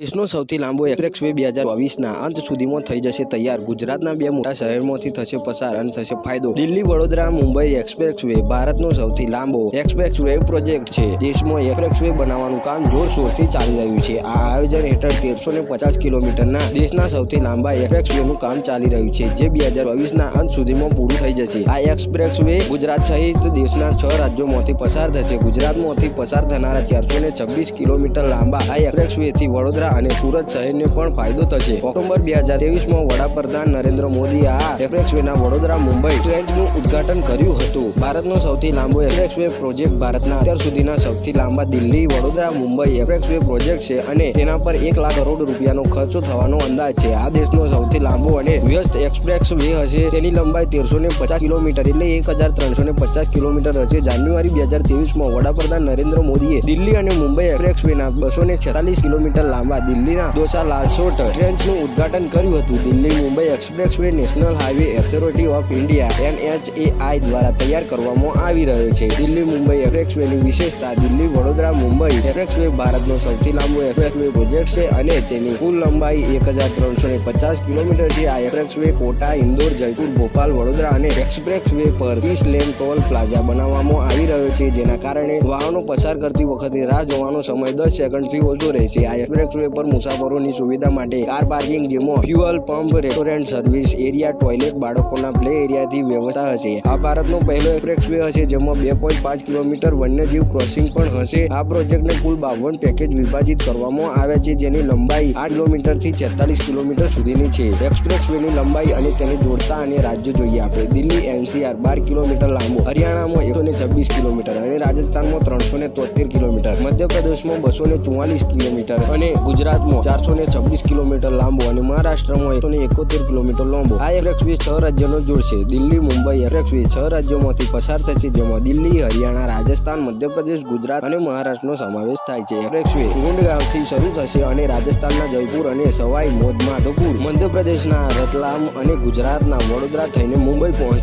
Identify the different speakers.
Speaker 1: દેશનો સૌથી લાંબો એક્સપ્રેસ વે બે હજાર ચોવીસના અંત સુધીમાં થઈ જશે તૈયાર. ગુજરાતના બે મોટા શહેરમાંથી થશે પસાર અને થશે ફાયદો. દિલ્હી, વડોદરા, મુંબઈ એક્સપ્રેસ વે ભારતનો સૌથી લાંબો એક્સપ્રેસ વે પ્રોજેક્ટ છે. દેશમાં એક્સપ્રેસ વે બનાવવાનું કામ જોરશોરથી ચાલી રહ્યું છે. આ આયોજન હેઠળ તેરસો ને પચાસ કિલોમીટરના દેશના સૌથી લાંબા એક્સપ્રેસ વેનું કામ ચાલી રહ્યું છે, જે બે હજાર ચોવીસના અંત સુધીમાં પૂરું થઈ જશે. આ એક્સપ્રેસ વે ગુજરાત સહિત દેશના છ રાજ્યોમાંથી પસાર થશે. ગુજરાતમાંથી પસાર થનારા ચારસો ને છવ્વીસ કિલોમીટર લાંબા આ એક્સપ્રેસ વે થી અને સુરત શહેરને પણ ફાયદો થશે. ઓક્ટોબર બે હજાર ત્રેવીસમાં વડાપ્રધાન નરેન્દ્ર મોદી આ એક્સપ્રેસ વેના વડોદરા, મુંબઈ ટ્રેન્ચનું ઉદઘાટન કર્યું હતું. ભારતનો સૌથી લાંબો એક્સપ્રેસ વે પ્રોજેક્ટ ભારતના અત્યાર સુધીના સૌથી લાંબા Delhi, Vadodara, Mumbai expressway project છે અને તેના પર એક લાખ કરોડ રૂપિયાનો ખર્ચો થવાનો અંદાજ છે. આ દેશનો સૌથી લાંબો અને વ્યસ્ત એક્સપ્રેસ વે હશે. તેની લંબાઈ તેરસો ને પચાસ કિલોમીટર એટલે એક હજાર ત્રણસો ને પચાસ કિલોમીટર હશે. જાન્યુઆરી બે હજાર ત્રેવીસમાં વડાપ્રધાન નરેન્દ્ર મોદીએ દિલ્હી અને મુંબઈ એક્સપ્રેસ વેના બસો ને છેતાલીસ કિલોમીટર લાંબા દિલ્હીના દોસા લાલસોટ ટ્રેન્સનું ઉદ્ઘાટન કર્યું હતું. Delhi Mumbai expressway national highway authority of India, NHAI દ્વારા તૈયાર કરવામાં આવી રહ્યો છે. દિલ્હી મુંબઈ એક્સપ્રેસ વેની વિશેષતા, દિલ્હી વડોદરા મુંબઈ એક્સપ્રેસ વે ભારતનો સૌથી લાંબો એક્સપ્રેસ વે પ્રોજેક્ટ છે અને તેની કુલ લંબાઈ એક હજાર ત્રણસો ને પચાસ કિલોમીટર છે. આ એક્સપ્રેસ વે કોટા, ઇન્દોર, જયપુર, ભોપાલ, વડોદરા અને એક્સપ્રેસ વે પર વીસ લેન ટોલ પ્લાઝા બનાવવામાં આવી રહ્યો છે, જેના કારણે વાહનો પસાર કરતી વખતે રાહ જોવાનો સમય દસ સેકન્ડથી ઓછો રહેશે. આ એક્સપ્રેસ વે પર મુસાફરોની સુવિધા માટે કાર પાર્કિંગ જેમાં fuel pump, restaurant, service area, toilet, બાળકોના પ્લે એરિયાથી વ્યવસ્થા હશે. આ ભારતનો પહેલો એક્સપ્રેસવે હશે, જેમાં બે પોઈન્ટ પાંચ કિલોમીટર વન્યજીવ ક્રોસિંગ પણ હશે. આ પ્રોજેક્ટને કુલ બાવન પેકેજ વિભાજિત કરવામાં આવ્યા છે, જેની લંબાઈ આઠ કિલોમીટરથી છેતાલીસ કિલોમીટર સુધીની છે. એક્સપ્રેસ વેની લંબાઈ અને તેને જોડતા અને રાજ્યો જોઈએ આપણે. દિલ્હી એનસીઆર બાર કિલોમીટર લાંબો, હરિયાણામાં એકસો ને છવ્વીસ કિલોમીટર અને રાજસ્થાનમાં ત્રણસો ને તોતેર કિલોમીટર, મધ્યપ્રદેશમાં બસો ને ચુમ્માલીસ કિલોમીટર અને ગુજરાતમાં ચારસો ને છવ્વીસ કિલોમીટર લાંબો અને મહારાષ્ટ્રમાં એકસો ને એકોતેર કિલોમીટર લાંબો. આ એક્સપ્રેસ છ રાજ્યોનો જોડશે. દિલ્હી, મુંબઈ એક્સપ્રેસ છ રાજ્યોમાંથી પસાર થશે, જેમાં દિલ્હી, હરિયાણા, રાજસ્થાન, મધ્યપ્રદેશ, ગુજરાત અને મહારાષ્ટ્રનો સમાવેશ થાય છે. એક્સપ્રેસ ગુંડગાંવથી શરૂ થશે અને રાજસ્થાનના જયપુર અને સવાઈ મોધ માધોપુર મધ્યપ્રદેશના રતલામ અને ગુજરાતના વડોદરા થઈને મુંબઈ પહોંચશે.